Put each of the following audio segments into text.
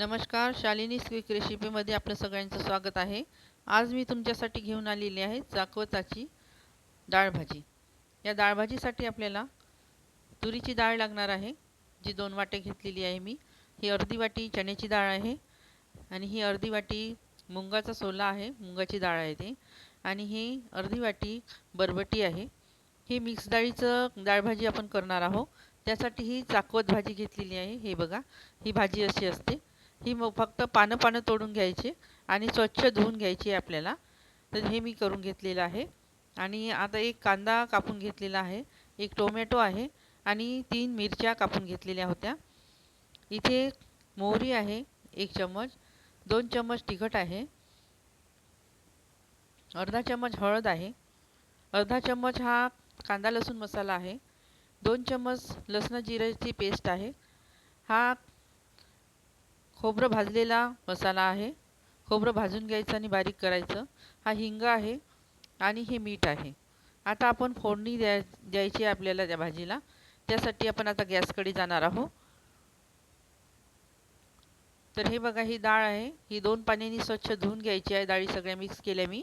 नमस्कार शालिनी स्वीक रेसिपीमध्ये आपलं सगळ्यांचं स्वागत आहे. आज मी तुमच्यासाठी घेऊन आलेली आहे चाकवताची डाळभाजी या डाळभाजीसाठी आपल्याला तुरीची डाळ लागणार आहे जी दोन वाटे घेतलेली आहे मी. ही अर्धी वाटी चण्याची डाळ आहे आणि ही अर्धी वाटी मुंगाचा सोला आहे मुंगाची डाळ आहे ते. आणि ही अर्धी वाटी बरबटी आहे. ही मिक्स डाळीचं डाळभाजी आपण करणार आहोत. त्यासाठी ही चाकवत भाजी घेतलेली आहे हे बघा. ही भाजी अशी असते. ही मग फक्त पानं पानं तोडून घ्यायची आणि स्वच्छ धुवून घ्यायची आपल्याला. तर हे मी करून घेतलेलं आहे. आणि आता एक कांदा कापून घेतलेला आहे. एक टोमॅटो आहे. आणि तीन मिरच्या कापून घेतलेल्या होत्या. इथे मोहरी आहे एक चम्मच दोन चम्मच तिखट आहे. अर्धा चम्मच हळद आहे. अर्धा चम्मच हा कांदा लसूण मसाला आहे. दोन चम्मच लसण जिऱ्याची पेस्ट आहे. हा खोबरं भाजलेला मसाला आहे. खोबरं भाजून घ्यायचं आणि बारीक करायचं. हा हिंग आहे आणि हे मीठ आहे. आता आपण फोडणी द्या द्यायची आहे आपल्याला त्या भाजीला. त्यासाठी आपण आता गॅसकडे जाणार आहोत. तर हे बघा ही डाळ आहे. ही दोन पाण्यानी स्वच्छ धुवून घ्यायची आहे. डाळी सगळ्या मिक्स केल्या मी.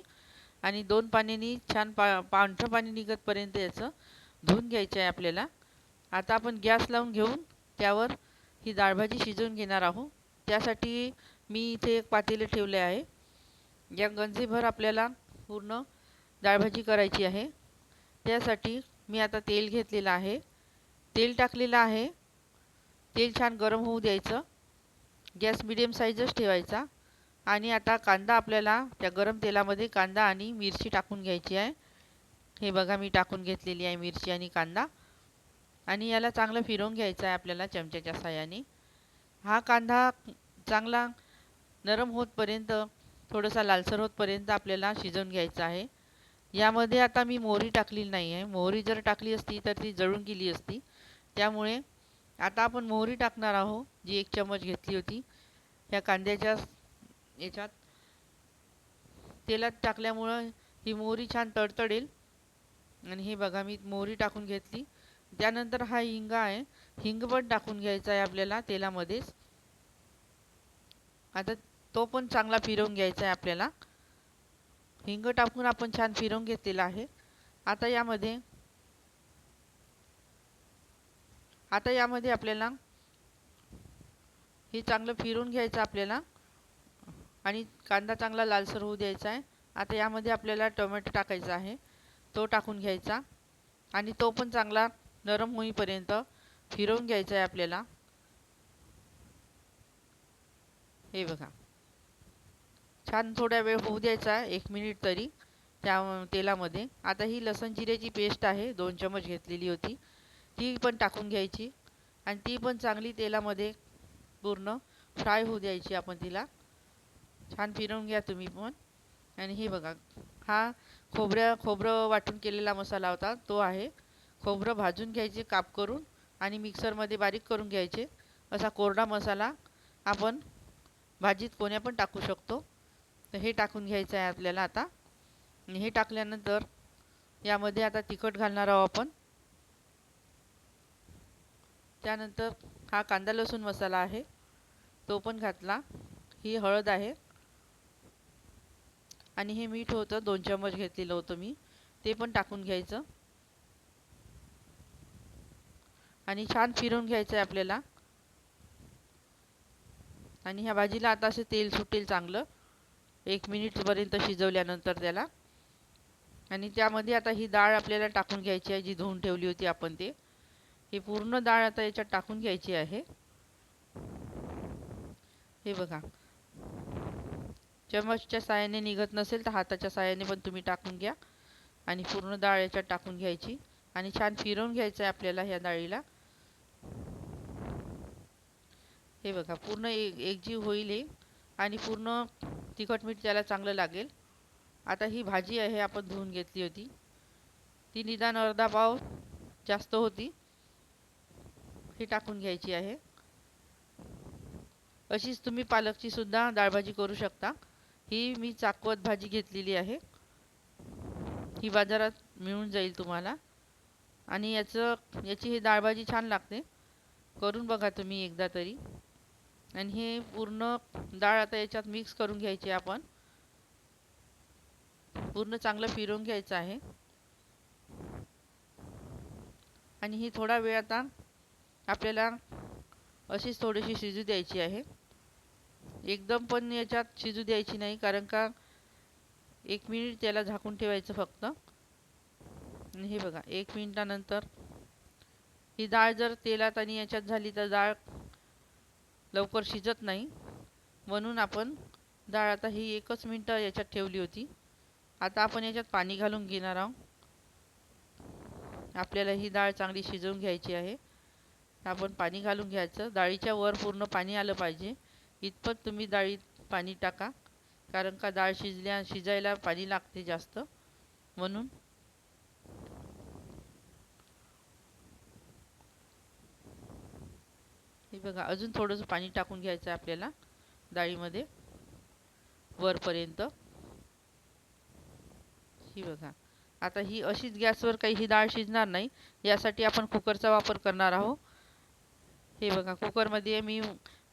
आणि दोन पाण्यानी छान पा पांढरं पाणी निघतपर्यंत याचं धुवून घ्यायचं आहे आपल्याला. आता आपण गॅस लावून घेऊन त्यावर ही डाळभाजी शिजवून घेणार आहोत. त्यासाठी मी इथे एक पातेले ठेवले आहे. या गंजीभर आपल्याला पूर्ण डाळभाजी करायची आहे. त्यासाठी मी आता तेल घेतलेलं आहे. तेल टाकलेलं आहे. तेल छान गरम होऊ द्यायचं. गॅस मिडियम साईजच ठेवायचा. आणि आता कांदा आपल्याला त्या गरम तेलामध्ये कांदा आणि मिरची टाकून घ्यायची आहे. हे बघा मी टाकून घेतलेली आहे मिरची आणि कांदा. आणि याला चांगलं फिरवून घ्यायचं आहे आपल्याला चमच्याच्या साह्याने. हा कांदा चांगला नरम होतपर्यंत थोडासा लालसर होतपर्यंत आपल्याला शिजवून घ्यायचा आहे. यामध्ये आता मी मोहरी टाकलेली नाही आहे. मोहरी जर टाकली असती तर ती जळून गेली असती. त्यामुळे आता आपण मोहरी टाकणार आहोत जी एक चम्मच घेतली होती. ह्या कांद्याच्या याच्यात तेलात टाकल्यामुळं ही मोहरी छान तडतडेल. आणि हे बघा मी मोहरी टाकून घेतली. त्यानंतर हा हिंगा आहे. हिंग पण टाकून घ्यायचा आहे आपल्याला तेलामध्येच. आता तो पण चांगला फिरवून घ्यायचा आहे आपल्याला. हिंग टाकून आपण छान फिरवून घेतलेला आहे. आता यामध्ये आता यामध्ये आपल्याला हे चांगलं फिरून घ्यायचं आपल्याला. आणि कांदा चांगला लालसर होऊ द्यायचा आहे. आता यामध्ये आपल्याला टोमॅटो टाकायचा आहे. तो टाकून घ्यायचा. आणि तो पण चांगला नरम होईपर्यंत फिरवून घ्यायचा आहे आपल्याला. हे बघा. छान थोड्या वेळ होऊ द्यायचा एक मिनिट तरी त्या तेलामध्ये. आता ही लसण जिऱ्याची पेस्ट आहे दोन चमच घेतलेली होती. ती पण टाकून घ्यायची. आणि ती पण चांगली तेलामध्ये पूर्ण फ्राय होऊ द्यायची आपण तिला. छान फिरवून घ्या तुम्ही पण. आणि हे बघा हा खोबऱ्या खोबरं वाटून केलेला मसाला होता तो आहे. खोबरं भाजून घ्यायचे काप करून. आणि मिक्सरमध्ये बारीक करून घ्यायचे. असा कोरडा मसाला आपण भाजीत कोण्या पण टाकू शकतो. तर हे टाकून घ्यायचं आहे आपल्याला आता. हे टाकल्यानंतर यामध्ये आता तिखट घालणार आहोत आपण. त्यानंतर हा कांदा लसूण मसाला आहे. तो पण घातला. ही हळद आहे. आणि हे मीठ होतं. दोन चम्मच घेतलेलं होतं मी. ते पण टाकून घ्यायचं. आणि छान फिरून घ्यायचं आहे आपल्याला. आणि ह्या भाजीला आता असे तेल सुटेल चांगलं. एक मिनिटपर्यंत शिजवल्यानंतर त्याला. आणि त्यामध्ये आता ही डाळ आपल्याला टाकून घ्यायची आहे जी धुवून ठेवली होती आपण ते. ही पूर्ण डाळ आता याच्यात टाकून घ्यायची आहे. हे बघा. चमचच्या साहाय्याने निघत नसेल तर हाताच्या साहाय्याने पण तुम्ही टाकून घ्या. आणि पूर्ण डाळ याच्यात टाकून घ्यायची. आणि छान फिरवून घ्यायचं आहे आपल्याला ह्या डाळीला. हे बघा पूर्ण एक एकजीव होईल हे आणि पूर्ण तिखट मीठ त्याला चांगलं लागेल. आता ही भाजी आहे आपण धुवून घेतली होती. ती निदान अर्धा पाव जास्त होती. ही टाकून घ्यायची आहे. अशीच तुम्ही पालकची सुद्धा डाळभाजी करू शकता. ही मी चाकवत भाजी घेतलेली आहे. ही बाजारात मिळून जाईल तुम्हाला. आणि याचं याची ही डाळभाजी छान लागते. करून बघा तुम्ही एकदा तरी. आणि हे पूर्ण डाळ आता याच्यात मिक्स करून घ्यायची आपण. पूर्ण चांगलं फिरवून घ्यायचं आहे. आणि ही थोडा वेळ आता आपल्याला अशीच थोडीशी शिजू द्यायची आहे. एकदम पण याच्यात शिजू द्यायची नाही कारण का एक मिनिट त्याला झाकून ठेवायचं फक्त. हे बघा एक मिनिटानंतर ही डाळ जर तेलात आणि याच्यात झाली तर डाळ लवकर शिजत नाही. म्हणून आपण डाळ आता ही एकच मिनटं याच्यात ठेवली होती. आता आपण याच्यात पाणी घालून घेणार आहोत. आपल्याला ही डाळ चांगली शिजवून घ्यायची आहे. आपण पाणी घालून घ्यायचं. डाळीच्या वर पूर्ण पाणी आलं पाहिजे. इतपत तुम्ही डाळीत पाणी टाका. कारण का डाळ शिजल्या शिजायला पाणी लागते जास्त. म्हणून हे बघा अजून थोडंसं पाणी टाकून घ्यायचं आहे आपल्याला डाळीमध्ये वरपर्यंत. ही बघा आता ही अशीच गॅसवर काही ही डाळ शिजणार नाही यासाठी आपण कुकरचा वापर करणार आहोत. हे बघा कुकरमध्ये मी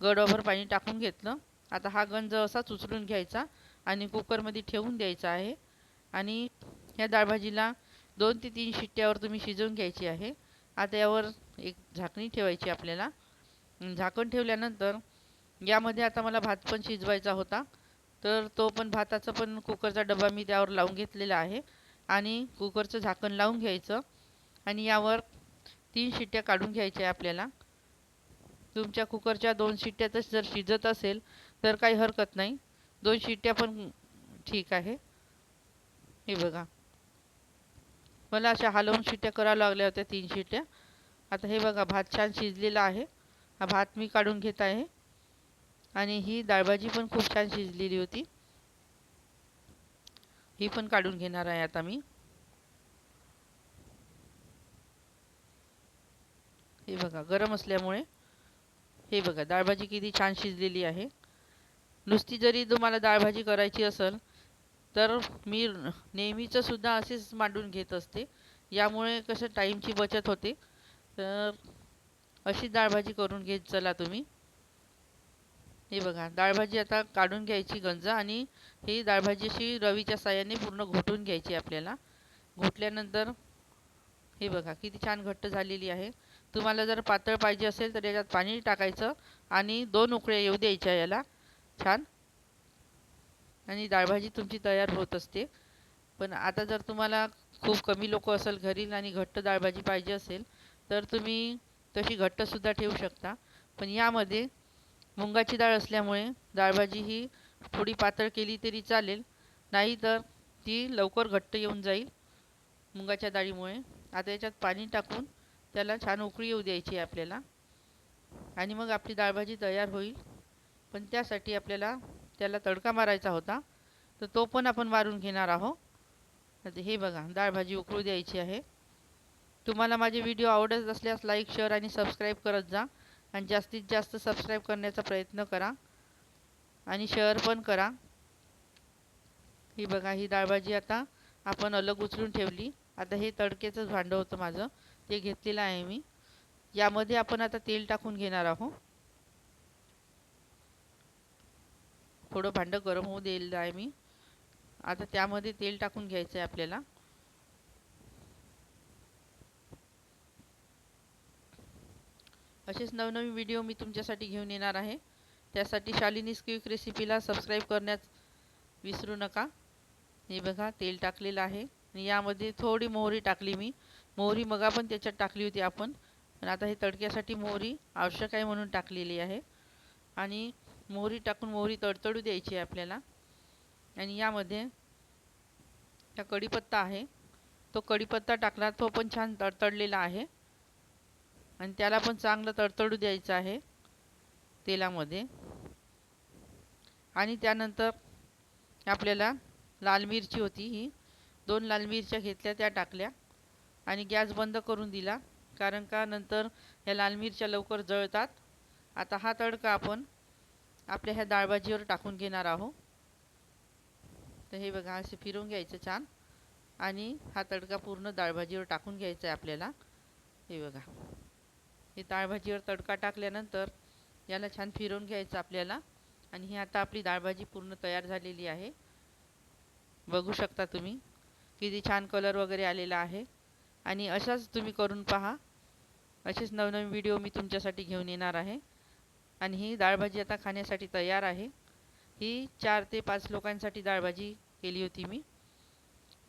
गडभर पाणी टाकून घेतलं. आता हा गंज असाच उचलून घ्यायचा आणि कुकरमध्ये ठेवून द्यायचा आहे. आणि ह्या डाळभाजीला दोन ते तीन शिट्ट्यावर तुम्ही शिजवून घ्यायची आहे. आता यावर एक झाकणी ठेवायची आपल्याला. झाकण ठेवल्यानंतर यामध्ये आता मला भात पण शिजवायचा होता. तर तो पण भाताचा पण कुकरचा डबा मी त्यावर लावून घेतलेला आहे. आणि कुकरचं झाकण लावून घ्यायचं. आणि यावर तीन शिट्ट्या काढून घ्यायच्या आहे आपल्याला. तुमच्या कुकरच्या दोन शिट्ट्यातच जर शिजत असेल तर काही हरकत नाही. दोन शिट्ट्या पण ठीक आहे. हे बघा. मला अशा हलवून शिट्ट्या कराव्या लागल्या होत्या तीन शिट्ट्या. आता हे बघा भात छान शिजलेला आहे. हा भात मी काढून घेत आहे. आणि ही डाळभाजी पण खूप छान शिजलेली होती. ही पण काढून घेणार आहे आता मी. हे बघा गरम असल्यामुळे हे बघा डाळभाजी किती छान शिजलेली आहे. नुसती जरी तुम्हाला डाळभाजी करायची असेल तर मी नेहमीचं सुद्धा असेच मांडून घेत असते. यामुळे कसं टाईमची बचत होते. तर अशी डाळभाजी करून घेत चला तुम्ही. हे बघा डाळभाजी आता काढून घ्यायची गंज आणि ही डाळभाजी अशी रवीच्या साह्याने पूर्ण घोटून घ्यायची आपल्याला. घोटल्यानंतर हे बघा किती छान घट्ट झालेली आहे. तुम्हाला जर पातळ पाहिजे असेल तर याच्यात पाणी टाकायचं आणि दोन उकळ्या येऊ द्यायच्या याला. छान. आणि डाळभाजी तुमची तयार होत असते. पण आता जर तुम्हाला खूप कमी लोक असेल घरी आणि घट्ट डाळभाजी पाहिजे असेल तर तुम्ही तशी घट्टसुद्धा ठेवू शकता. पण यामध्ये मुंगाची डाळ असल्यामुळे डाळभाजी ही थोडी पातळ केली तरी चालेल. नाही तर ती लवकर घट्ट येऊन जाईल मुगाच्या डाळीमुळे. आता याच्यात पाणी टाकून त्याला छान उकळी येऊ द्यायची आहे आपल्याला. आणि मग आपली डाळभाजी तयार होईल. पण त्यासाठी आपल्याला त्याला तडका मारायचा होता. तर तो पण आपण मारून घेणार आहोत. आता हे बघा डाळभाजी उकळू द्यायची आहे. तुम्हाला माझे व्हिडिओ आवडत असल्यास लाईक शेअर आणि सबस्क्राईब करत जा. आणि जास्तीत जास्त सबस्क्राईब करण्याचा प्रयत्न करा. आणि शेअर पण करा. ही बघा ही डाळभाजी आता आपण अलग उचलून ठेवली. आता हे तडकेचंच भांडं होतं माझं. ते घेतलेलं आहे मी. यामध्ये आपण आता तेल टाकून घेणार आहोत. थोडं भांडं गरम होऊ दिलेलं आहे मी. आता त्यामध्ये तेल टाकून घ्यायचं आहे आपल्याला. असेच नवनवीन व्हिडिओ मी तुमच्यासाठी घेऊन येणार आहे. त्यासाठी शालिनीज क्विक रेसिपीला सबस्क्राईब करण्यास विसरू नका. हे बघा तेल टाकलेलं आहे. आणि यामध्ये थोडी मोहरी टाकली मी. मोहरी मगा पण त्याच्यात टाकली होती आपण. पण आता हे तडक्यासाठी मोहरी आवश्यक आहे म्हणून टाकलेली आहे. आणि मोहरी टाकून मोहरी तडतडू द्यायची आहे आपल्याला. आणि यामध्ये हा कढीपत्ता आहे. तो कढीपत्ता टाकला तो पण छान तडतडलेला आहे. आणि त्याला पण चांगलं तडतडू द्यायचं आहे तेलामध्ये. आणि त्यानंतर आपल्याला लाल मिरची होती ही. दोन लाल मिरच्या घेतल्या त्या टाकल्या आणि गॅस बंद करून दिला. कारण का नंतर ह्या लाल मिरच्या लवकर जळतात. आता हा तडका आपण आपल्या ह्या डाळभाजीवर टाकून घेणार आहोत. तर हे बघा असे फिरून घ्यायचं छान. आणि हा तडका पूर्ण डाळभाजीवर टाकून घ्यायचा आहे आपल्याला. हे बघा. हे डाळभाजीवर तडका टाकल्यानंतर याला छान फिरवून घ्यायचं आपल्याला. आणि ही आता आपली डाळभाजी पूर्ण तयार झालेली आहे. बघू शकता तुम्ही किती छान कलर वगैरे आलेला आहे. आणि अशाच तुम्ही करून पहा. असेच नवनवीन व्हिडिओ मी तुमच्यासाठी घेऊन येणार आहे. आणि ही डाळभाजी आता खाण्यासाठी तयार आहे. ही चार ते पाच लोकांसाठी डाळभाजी केली होती मी.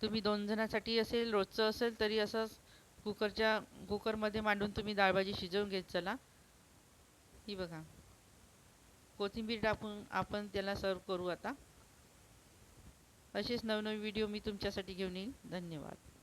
तुम्ही दोन जणांसाठी असेल रोजचं असेल तरी असंच कुकरच्या कुकरमध्ये मांडून तुम्ही डाळभाजी शिजवून घेत चला. ही बघा. कोथिंबीर टाकून आपण त्याला सर्व करू आता. असेच नवनवीन व्हिडिओ मी तुमच्यासाठी घेऊन येईन. धन्यवाद.